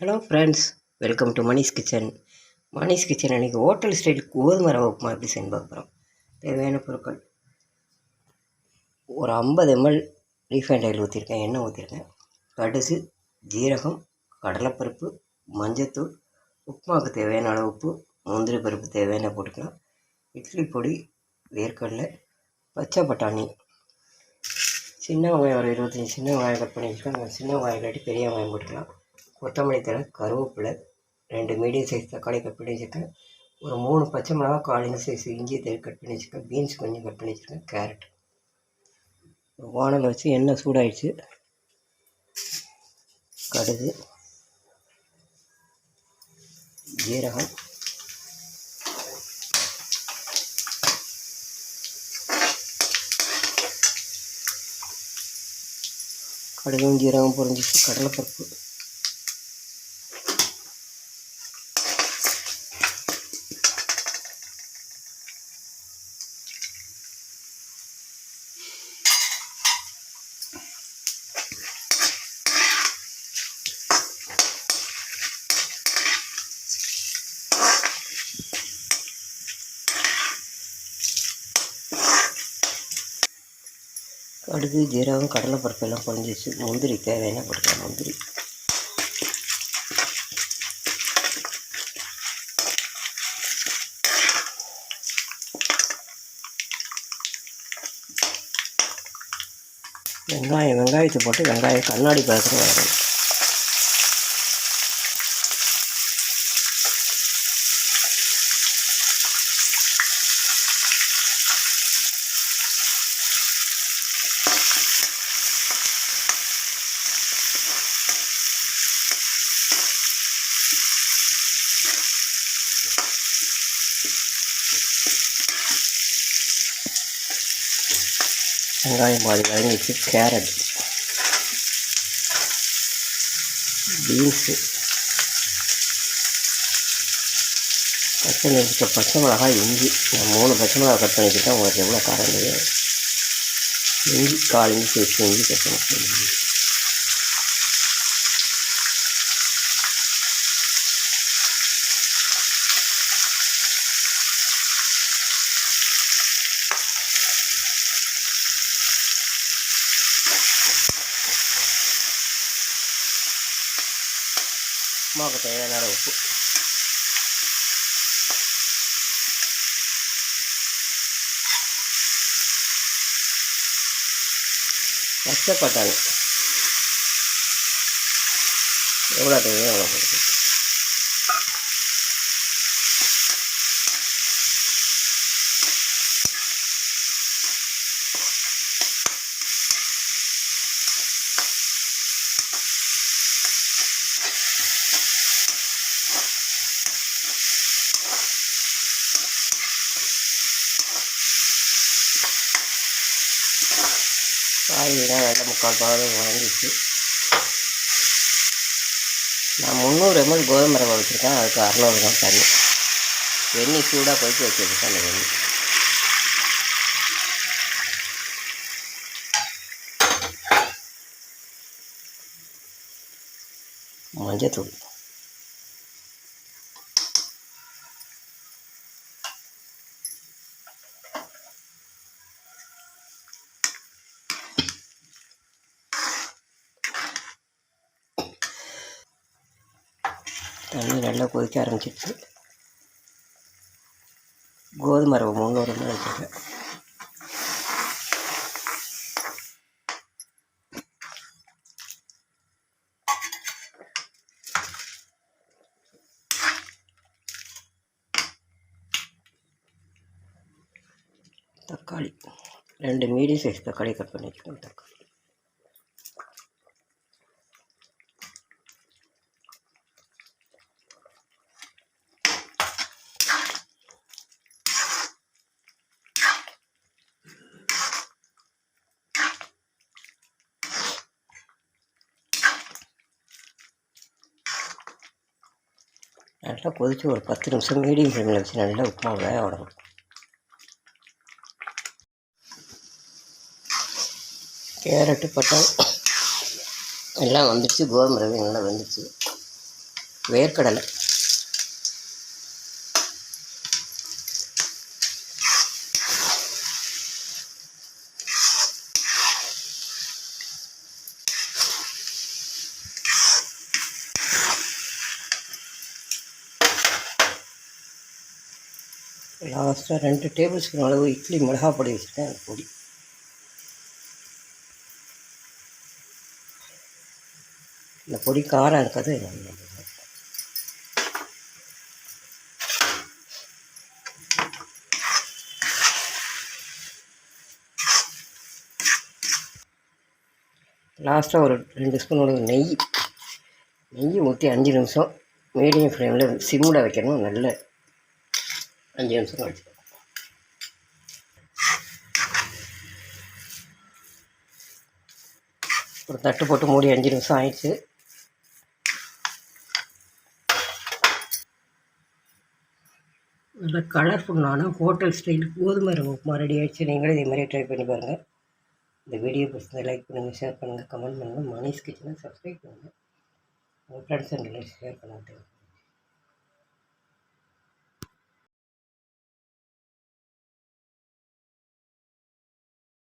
Hello friends welcome to Manish kitchen Manish kitchen அன்றைக்கி hotel style கோதுமை ரவை உப்புமா எப்படி செஞ்சு பார்க்குறோம் தேவையான பொருட்கள். ஒரு ஐம்பது எம்எல் ரீஃபைண்ட் ஆயில் ஊற்றிருக்கேன் எண்ணெய் ஊற்றிருக்கேன் கடுகு ஜீரகம் கடலைப்பருப்பு மஞ்சத்தூள் உப்புமாவுக்கு தேவையான அளவு உப்பு முந்திரி பருப்பு தேவையான போட்டுக்கலாம். இட்லி பொடி வேர்க்கடலை பச்சை பட்டாணி. சின்ன வெங்காயம் ஒரு இருபத்தஞ்சி சின்ன வெங்காயம் கட் பண்ணி வச்சுக்கலாம் சின்ன வெங்காயம் இல்லாட்டி பெரிய வெங்காயம் போட்டுக்கலாம். கொத்தமல்லி தழை கருவேப்பிலை ரெண்டு மீடியம் சைஸ் தக்காளி கட் பண்ணி வச்சுருக்கேன். ஒரு மூணு பச்சை மிளகா காலிங் சைஸ் இஞ்சி தயிர் கட் பண்ணி வச்சுருக்கேன். பீன்ஸ் கொஞ்சம் கட் பண்ணி வச்சுருக்கேன். கேரட் வானல் வச்சு எண்ணெய் சூடாயிடுச்சு. கடுகு ஜீரகம் கடுகும் ஜீரகம் பொறிஞ்சிச்சு கடலைப்பருப்பு. கடுகு ஜீரகம் கடலைப்பருப்பு எல்லாம் பொரிஞ்சிச்சு முந்திரி தேவையான போட்டுக்கலாம் முந்திரி. வெங்காயம் வெங்காயத்தை போட்டு வெங்காயம் கண்ணாடி பழத்தில் வரணும் வெங்காயம் பாதி வதங்கிச்சு கேரட் பீன்ஸு பச்சை மிளகா பச்சை மிளகாய் இஞ்சி. நான் மூணு பச்சை மிளகா கட் பண்ணிக்கிட்டேன் உங்களுக்கு எவ்வளோ காரம் இல்லையே இஞ்சி கால் இஞ்சி சேர்த்து இஞ்சி கட் பண்ணி உப்புமாவுக்கு தேவையான அளவு உப்பு பச்சை பட்டாணி எவ்வளோ தேவையோ அவ்வளோ போட்டு காய்கறிலாம் நல்ல முக்கால் பாகம் வதங்கிச்சு நான் முந்நூறு எம்எல் கோதுமை ரவை வச்சுருக்கேன். அதுக்கு அறநூறு தான் தண்ணி. எண்ணெய் சூடாக கொதிக்க வச்சுருக்கேன் அந்த எண்ணெய். மஞ்சத்தூள். தண்ணி நல்லா கொதிக்க ஆரம்பிச்சிடுச்சு. கோதுமை ரவை முந்நூறு எம்எல் வச்சுருக்கேன். தக்காளி. ரெண்டு மீடியம் சைஸ் தக்காளி கட் பண்ணி வச்சுக்கோங்க தக்காளி. நல்லா கொதித்து ஒரு பத்து நிமிஷம் மீடியம் ஃப்ளேமில் வச்சு நல்லா உப்புமா வேக விடணும். கேரட்டு பட்டம் எல்லாம் வந்துடுச்சு கோதுமை ரவி நல்லா வந்துடுச்சு வேர்க்கடலை. லாஸ்ட்டாக ரெண்டு டேபிள் ஸ்பூன் அளவு இட்லி மிளகா பொடி வச்சுருக்கேன் அந்த பொடி. இந்த பொடி காரம் இருக்கிறது லாஸ்ட்டாக ஒரு ரெண்டு ஸ்பூன் அளவு நெய். நெய் ஊற்றி அஞ்சு நிமிஷம் மீடியம் ஃப்ளேமில் சிம்மில் வைக்கணும் நல்ல அஞ்சு நிமிஷம் கழிச்சு ஒரு தட்டு போட்டு மூடி அஞ்சு நிமிஷம் ஆயிடுச்சு. நல்ல கலர்ஃபுல்லான ஹோட்டல் ஸ்டைல் கோதுமை ரவை உப்புமா ரெடி ஆகிடுச்சு நீங்களும் இதே மாதிரி ட்ரை பண்ணி பாருங்கள் இந்த வீடியோ பிடிச்சதை லைக் பண்ணுங்கள் ஷேர் பண்ணுங்கள் கமெண்ட் பண்ணுங்கள் மணிஷ் கிச்சனை சப்ஸ்கிரைப் பண்ணுங்கள் உங்கள் ஃப்ரெண்ட்ஸ் அண்ட் ரிலேட்டிவ் ஷேர் பண்ணிட்டு